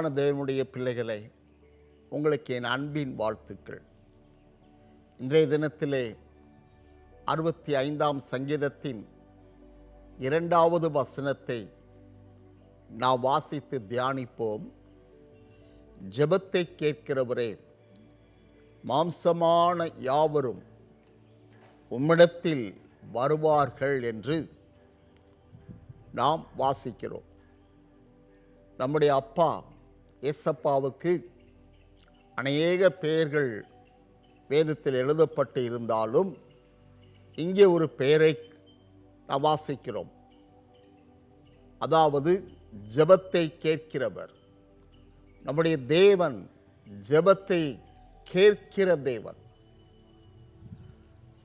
அன்பான தேவனுடைய பிள்ளைகளை உங்களுக்கு என் அன்பின் வாழ்த்துக்கள். இன்றைய தினத்திலே அறுபத்தி ஐந்தாம் சங்கீதத்தின் இரண்டாவது வசனத்தை நாம் வாசித்து தியானிப்போம். ஜபத்தை கேட்கிறவரே மாம்சமான யாவரும் உம்மிடத்தில் வருவார்கள் என்று நாம் வாசிக்கிறோம். நம்முடைய அப்பா ஏசப்பாவுக்கு அநேக பெயர்கள் வேதத்தில் எழுதப்பட்டு இருந்தாலும் இங்கே ஒரு பெயரை நாம் வாசிக்கிறோம். அதாவது ஜெபத்தை கேட்கிறவர். நம்முடைய தேவன் ஜெபத்தை கேட்கிற தேவன்.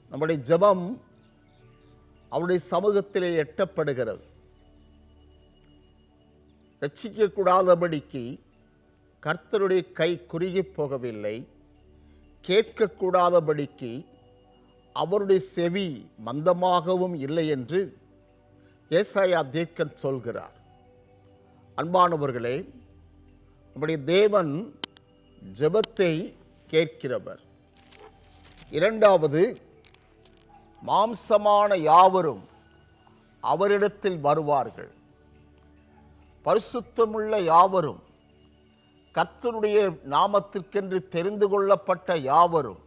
நம்முடைய ஜெபம் அவருடைய சமூகத்திலே எட்டப்படுகிறது. ரட்சிக்கக்கூடாதபடிக்கு கர்த்தருடைய கை குறுகி போகவில்லை. கேட்கக்கூடாதபடிக்கு அவருடைய செவி மந்தமாகவும் இல்லை என்று ஏசாயா தீர்க்கன் சொல்கிறார். அன்பானவர்களே நம்முடைய தேவன் ஜெபத்தை கேட்கிறவர். இரண்டாவது மாம்சமான யாவரும் அவரிடத்தில் வருவார்கள். பரிசுத்தமுள்ள யாவரும் கர்த்தருடைய நாமத்திற்கென்று தெரிந்து கொள்ளப்பட்ட யாவரும்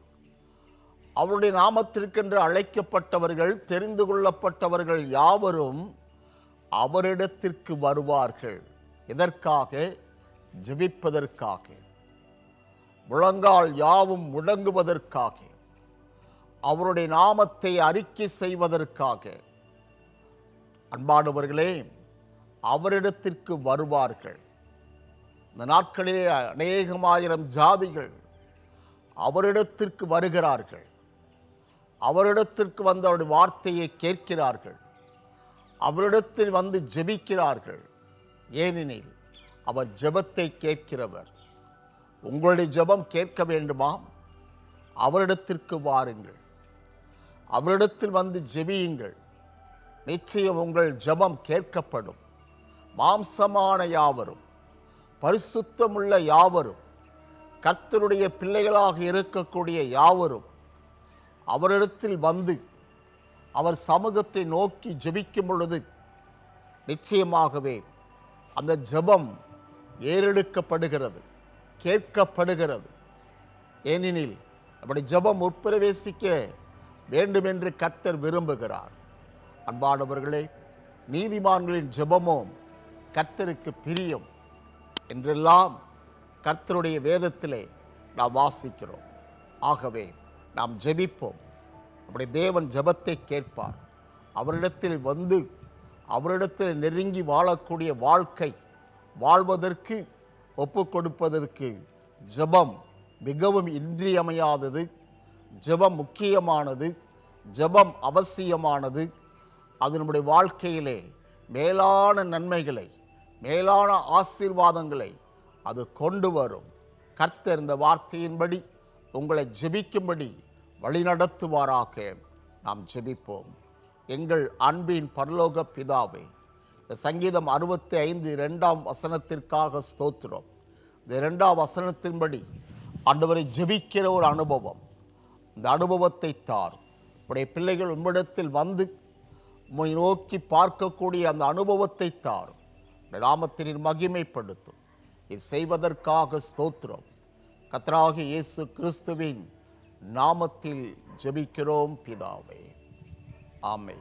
அவருடைய நாமத்திற்கென்று அழைக்கப்பட்டவர்கள் தெரிந்து கொள்ளப்பட்டவர்கள் யாவரும் அவரிடத்திற்கு வருவார்கள். எதற்காக? ஜெபிப்பதற்காக. முழங்கால் யாவும் முடங்குவதற்காக. அவருடைய நாமத்தை அறிக்கை செய்வதற்காக. அன்பானவர்களே அவரிடத்திற்கு வருவார்கள். இந்த நாட்களிலே அநேகமாயிரம் ஜாதிகள் அவரிடத்திற்கு வருகிறார்கள். அவரிடத்திற்கு வந்து அவருடைய வார்த்தையை கேட்கிறார்கள். அவரிடத்தில் வந்து ஜெபிக்கிறார்கள். ஏனெனில் அவர் ஜெபத்தை கேட்கிறவர். உங்களுடைய ஜெபம் கேட்க வேண்டுமா அவரிடத்திற்கு வாருங்கள். அவரிடத்தில் வந்து ஜெபியுங்கள். நிச்சயம் உங்கள் ஜெபம் கேட்கப்படும். மாம்சமான யாவரும் பரிசுத்தமுள்ள யாவரும் கர்த்தருடைய பிள்ளைகளாக இருக்கக்கூடிய யாவரும் அவரிடத்தில் வந்து அவர் சமூகத்தை நோக்கி ஜெபிக்கும் பொழுது நிச்சயமாகவே அந்த ஜெபம் ஏறெடுக்கப்படுகிறது கேட்கப்படுகிறது. ஏனெனில் அப்படி ஜெபம் உட்பிரவேசிக்க வேண்டுமென்று கர்த்தர் விரும்புகிறார். அன்பானவர்களே நீதிமான்களின் ஜெபமும் கர்த்தருக்கு பிரியம். என்றெல்லாம் கர்த்தருடைய வேதத்திலே நாம் வாசிக்கிறோம். ஆகவே நாம் ஜெபிப்போம். அப்படி தேவன் ஜபத்தை கேட்பார். அவரிடத்தில் வந்து அவரிடத்தில் நெருங்கி வாழக்கூடிய வாழ்க்கை வாழ்வதற்கு ஒப்பு கொடுப்பதற்கு ஜெபம் மிகவும் இன்றியமையாதது ஜெபம் முக்கியமானது ஜெபம் அவசியமானது. அது நம்முடைய வாழ்க்கையிலே மேலான நன்மைகளை மேலான ஆசீர்வாதங்களை அது கொண்டு வரும். கர்த்தர் இந்த வார்த்தையின்படி உங்களை ஜெபிக்கும்படி வழிநடத்துவாராக. நாம் ஜெபிப்போம். எங்கள் அன்பின் பரலோக பிதாவே இந்த சங்கீதம் அறுபத்தி ஐந்து இரண்டாம் வசனத்திற்காக ஸ்தோத்திரம். இந்த இரண்டாம் வசனத்தின்படி ஆண்டவரை ஜெபிக்கிற ஒரு அனுபவம். இந்த அனுபவத்தை தார். உடைய பிள்ளைகள் உம்மிடத்தில் வந்து உம்மை நோக்கி பார்க்கக்கூடிய அந்த அனுபவத்தை தார். உம்முடைய மகிமைப்படுத்தும். இது செய்வதற்காக ஸ்தோத்திரம். கத்ராகி இயேசு கிறிஸ்துவின் நாமத்தில் ஜெபிக்கிறோம் பிதாவே. ஆமை